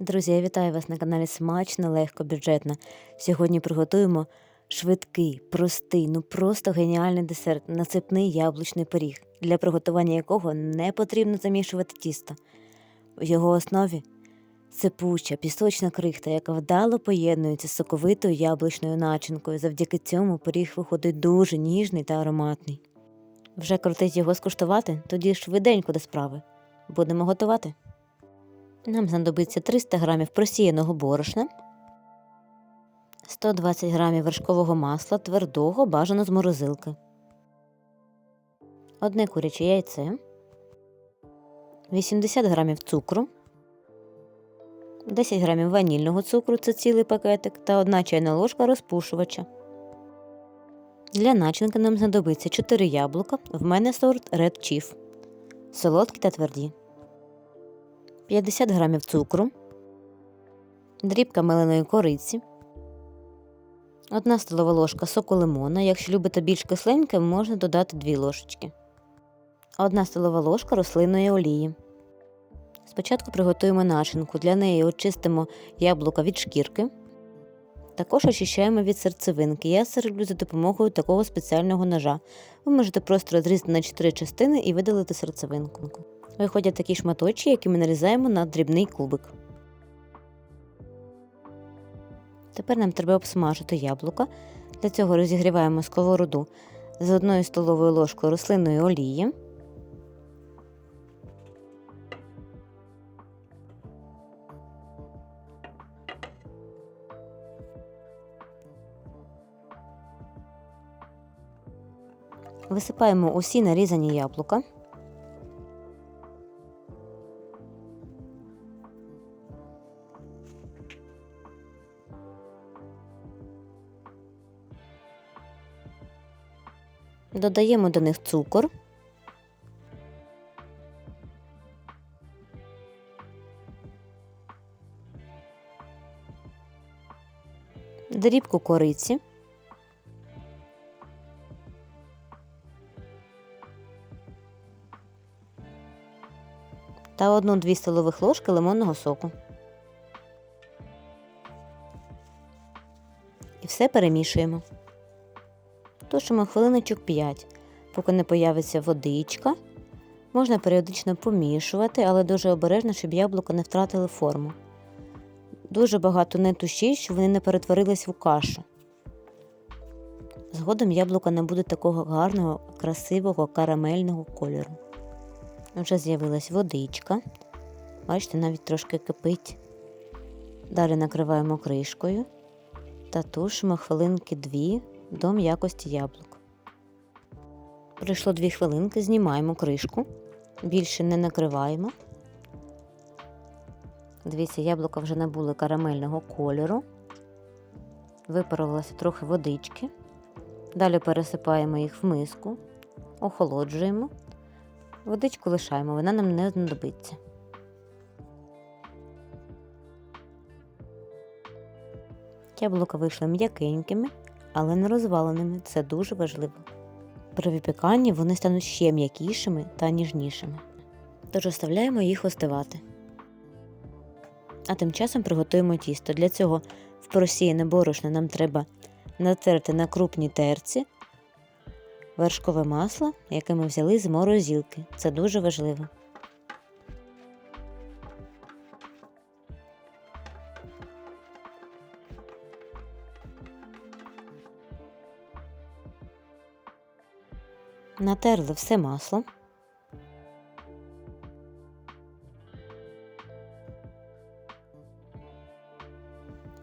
Друзі, я вітаю вас на каналі Смачно, легко, бюджетно. Сьогодні приготуємо швидкий, простий, ну просто геніальний десерт насипний яблучний пиріг, для приготування якого не потрібно замішувати тісто. В його основі сипуча, пісочна крихта, яка вдало поєднується з соковитою яблучною начинкою. Завдяки цьому пиріг виходить дуже ніжний та ароматний. Вже крутить його скуштувати, тоді швиденько до справи. Будемо готувати. Нам знадобиться 300 г просіяного борошна, 120 г вершкового масла твердого бажано з морозилки, одне куряче яйце, 80 г цукру, 10 г ванільного цукру це цілий пакетик та 1 чайна ложка розпушувача. Для начинки нам знадобиться 4 яблука, в мене сорт Red Chief, солодкі та тверді. 50 грамів цукру, дрібка меленої кориці, 1 столова ложка соку лимона. Якщо любите більш кисленьке, можна додати 2 ложечки, 1 столова ложка рослинної олії. Спочатку приготуємо начинку. Для неї очистимо яблука від шкірки. Також очищаємо від серцевинки. Я середжу за допомогою такого спеціального ножа. Ви можете просто розрізати на 4 частини і видалити серцевинку. Виходять такі шматочки, які ми нарізаємо на дрібний кубик. Тепер нам треба обсмажити яблука. Для цього розігріваємо сковороду з одною столовою ложкою рослинної олії. Висипаємо усі нарізані яблука. Додаємо до них цукор. Дрібку кориці. Та 1-2 столових ложки лимонного соку. І все перемішуємо. Тушимо хвилиночок 5, поки не появиться водичка. Можна періодично помішувати, але дуже обережно, щоб яблука не втратили форму. Дуже багато не тушіть, щоб вони не перетворились в кашу. Згодом яблука не буде такого гарного, красивого карамельного кольору. Вже з'явилась водичка. Бачите, навіть трошки кипить. Далі накриваємо кришкою та тушимо хвилинки 2 до м'якості яблук. Пройшло 2 хвилинки, знімаємо кришку, більше не накриваємо. Дивіться, яблука вже набули карамельного кольору, випарувалося трохи водички. Далі пересипаємо їх в миску, охолоджуємо, водичку лишаємо, вона нам не знадобиться. Яблука вийшли м'якенькими, але не розваленими. Це дуже важливо. При випіканні вони стануть ще м'якішими та ніжнішими. Тож оставляємо їх остивати. А тим часом приготуємо тісто. Для цього в просіяне борошно нам треба натерти на крупній терці вершкове масло, яке ми взяли з морозилки. Це дуже важливо. Натерли все масло.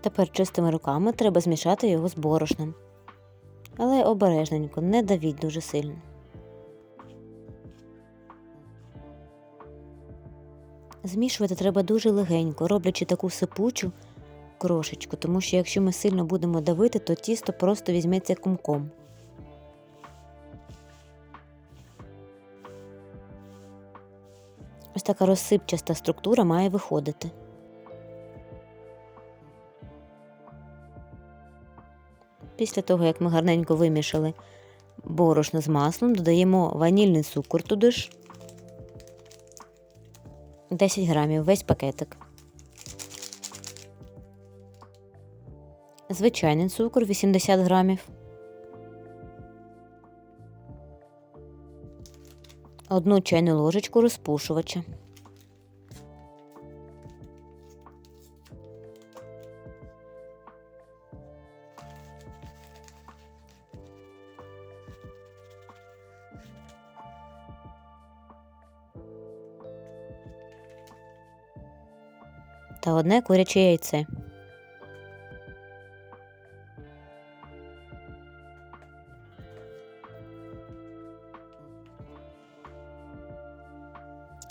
Тепер чистими руками треба змішати його з борошном. Але обережненько, не давіть дуже сильно. Змішувати треба дуже легенько, роблячи таку сипучу крошечку, тому що якщо ми сильно будемо давити, то тісто просто візьметься кумком. Ось така розсипчаста структура має виходити. Після того, як ми гарненько вимішали борошно з маслом, додаємо ванільний цукор туди ж 10 грамів весь пакетик. Звичайний цукор 80 грамів. Одну чайну ложечку розпушувача, та одне куряче яйце.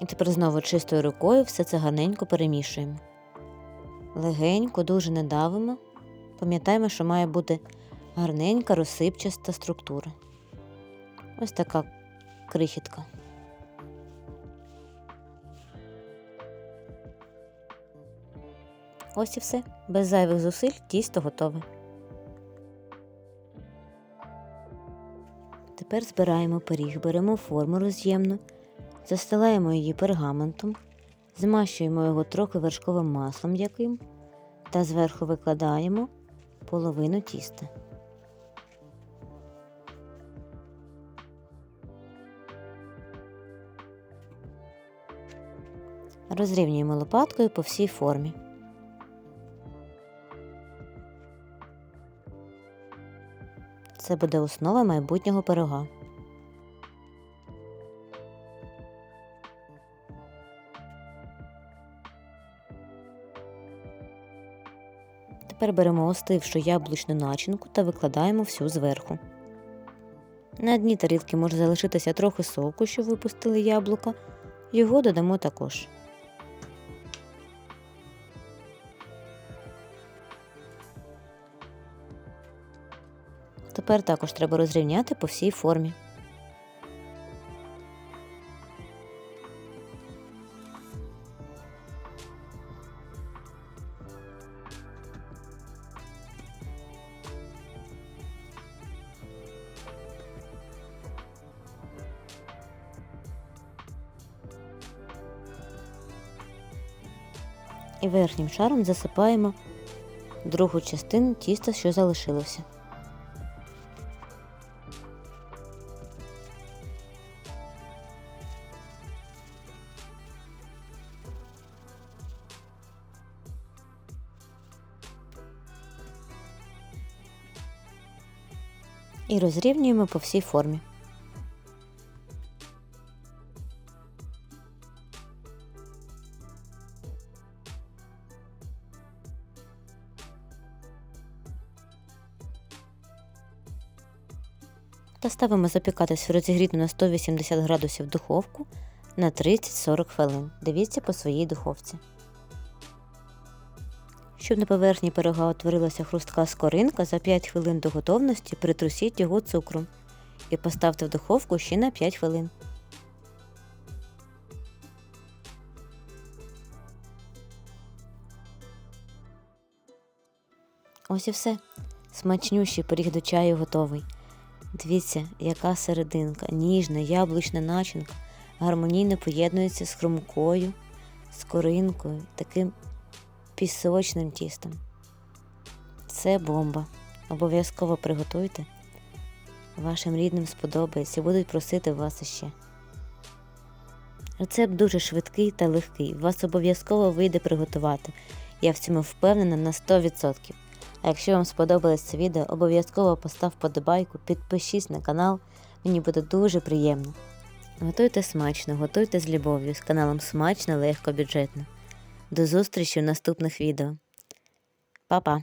І тепер знову чистою рукою все це гарненько перемішуємо. Легенько, дуже не давимо. Пам'ятаємо, що має бути гарненька розсипчаста структура. Ось така крихітка. Ось і все. Без зайвих зусиль тісто готове. Тепер збираємо пиріг, беремо форму роз'ємну, застилаємо її пергаментом, змащуємо його трохи вершковим маслом м'яким та зверху викладаємо половину тіста. Розрівнюємо лопаткою по всій формі. Це буде основа майбутнього пирога. Тепер беремо остившу яблучну начинку та викладаємо всю зверху. На дні тарілки може залишитися трохи соку, що випустили яблука. Його додамо також. Тепер також треба розрівняти по всій формі. І верхнім шаром засипаємо другу частину тіста, що залишилося. І розрівнюємо по всій формі. Ставимо запікатись в розігріту на 180 градусів духовку на 30-40 хвилин. Дивіться по своїй духовці. Щоб на поверхні пирога утворилася хрустка скоринка, за 5 хвилин до готовності притрусіть його цукром і поставте в духовку ще на 5 хвилин. Ось і все. Смачнющий пиріг до чаю готовий. Дивіться, яка серединка, ніжна, яблучна начинка, гармонійно поєднується з хрумкою, з коринкою, таким пісочним тістом. Це бомба. Обов'язково приготуйте. Вашим рідним сподобається, будуть просити вас іще. Рецепт дуже швидкий та легкий. Вас обов'язково вийде приготувати. Я в цьому впевнена на 100%. А якщо вам сподобалось це відео, обов'язково постав подобайку, підпишись на канал, мені буде дуже приємно. Готуйте смачно, готуйте з любов'ю, з каналом Смачно, легко, бюджетно. До зустрічі в наступних відео. Па-па!